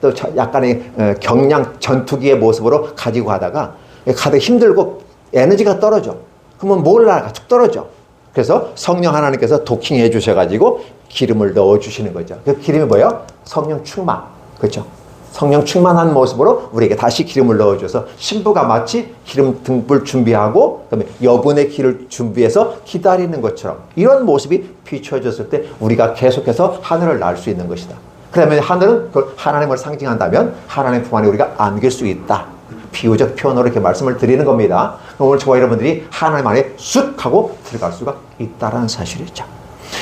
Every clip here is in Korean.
또 저- 약간의 어, 경량 전투기의 모습으로 가지고 가다가 가다 힘들고 에너지가 떨어져. 그러면 몰라가 쭉 떨어져. 그래서 성령 하나님께서 도킹해 주셔가지고 기름을 넣어 주시는 거죠. 그 기름이 뭐예요? 성령 충만. 그렇죠? 성령 충만한 모습으로 우리에게 다시 기름을 넣어줘서 신부가 마치 기름 등불 준비하고 그다음에 여분의 길을 준비해서 기다리는 것처럼 이런 모습이 비춰졌을 때 우리가 계속해서 하늘을 날 수 있는 것이다. 그러면 하늘은 하나님을 상징한다면 하나님 품 안에 우리가 안길 수 있다. 비유적 표현으로 이렇게 말씀을 드리는 겁니다. 오늘 저와 여러분들이 하나님 안에 쑥 하고 들어갈 수가 있다라는 사실이죠.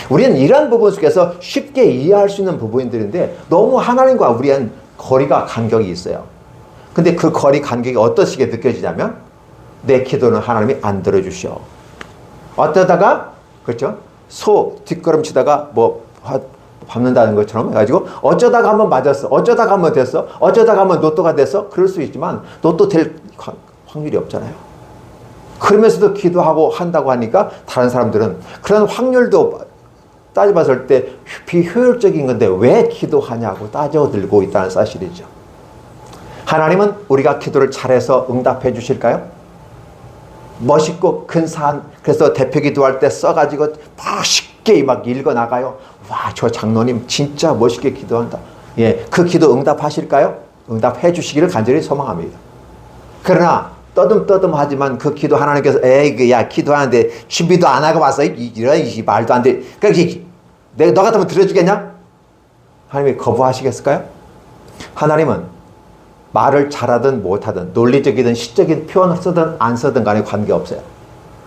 우리는 이런 부분 속에서 쉽게 이해할 수 있는 부분들인데 너무 하나님과 우리한 거리가 간격이 있어요. 근데 그 거리 간격이 어떠시게 느껴지냐면 내 기도는 하나님이 안 들어주셔. 어쩌다가 그렇죠? 소 뒷걸음치다가 뭐 화- 밟는다는 것처럼 해가지고 어쩌다가 한번 맞았어. 어쩌다가 한번 됐어. 어쩌다가 한번 로또가 됐어. 그럴 수 있지만 로또 될 확- 확률이 없잖아요. 그러면서도 기도하고 한다고 하니까 다른 사람들은 그런 확률도 따져봤을 때 비효율적인 건데 왜 기도하냐고 따져들고 있다는 사실이죠. 하나님은 우리가 기도를 잘해서 응답해 주실까요? 멋있고 근사한 그래서 대표 기도할 때 써가지고 멋 있게 막 읽어 나가요. 와 저 장로님 진짜 멋있게 기도한다. 예, 그 기도 응답하실까요? 응답해 주시기를 간절히 소망합니다. 그러나 떠듬떠듬하지만 그 기도 하나님께서 에이 그야 기도하는데 준비도 안 하고 와서 이- 이런 이 말도 안 돼. 그렇게 내가 너 같으면 들어주겠냐? 하나님이 거부하시겠을까요? 하나님은 말을 잘하든 못하든 논리적이든 시적인 표현을 쓰든 안 쓰든 간에 관계없어요.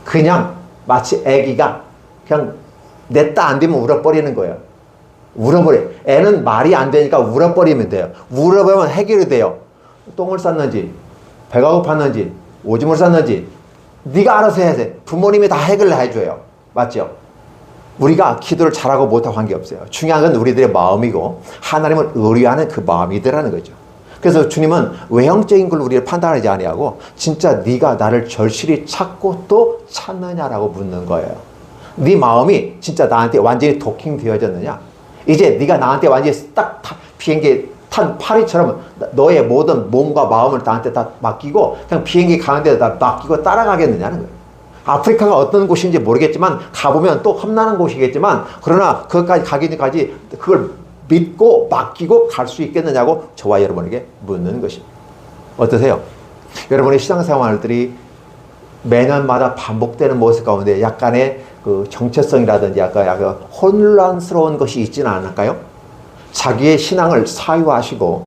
그냥 마치 애기가 그냥 냈다 안 되면 울어버리는 거예요. 울어버려. 애는 말이 안 되니까 울어버리면 돼요. 울어버리면 해결이 돼요. 똥을 쌌는지, 배가 고팠는지, 오줌을 쌌는지, 네가 알아서 해야 돼. 부모님이 다 해결을 해줘요. 맞죠? 우리가 기도를 잘하고 못하고 관계없어요. 중요한 건 우리들의 마음이고 하나님을 의뢰하는 그 마음이더라는 거죠. 그래서 주님은 외형적인 걸 우리를 판단하지 아니하고 진짜 네가 나를 절실히 찾고 또 찾느냐라고 묻는 거예요. 네 마음이 진짜 나한테 완전히 도킹 되어졌느냐? 이제 네가 나한테 완전히 딱 타- 비행기 탄 파리처럼 너의 모든 몸과 마음을 나한테 다 맡기고 그냥 비행기 가는 데다 맡기고 따라가겠느냐는 거예요. 아프리카가 어떤 곳인지 모르겠지만 가보면 또 험난한 곳이겠지만 그러나 그것까지 가기 전까지 그걸 믿고 맡기고 갈 수 있겠느냐고 저와 여러분에게 묻는 것입니다. 어떠세요? 여러분의 신앙생활들이 매년마다 반복되는 모습 가운데 약간의 그 정체성이라든지 약간, 약간 혼란스러운 것이 있지는 않을까요? 자기의 신앙을 사유하시고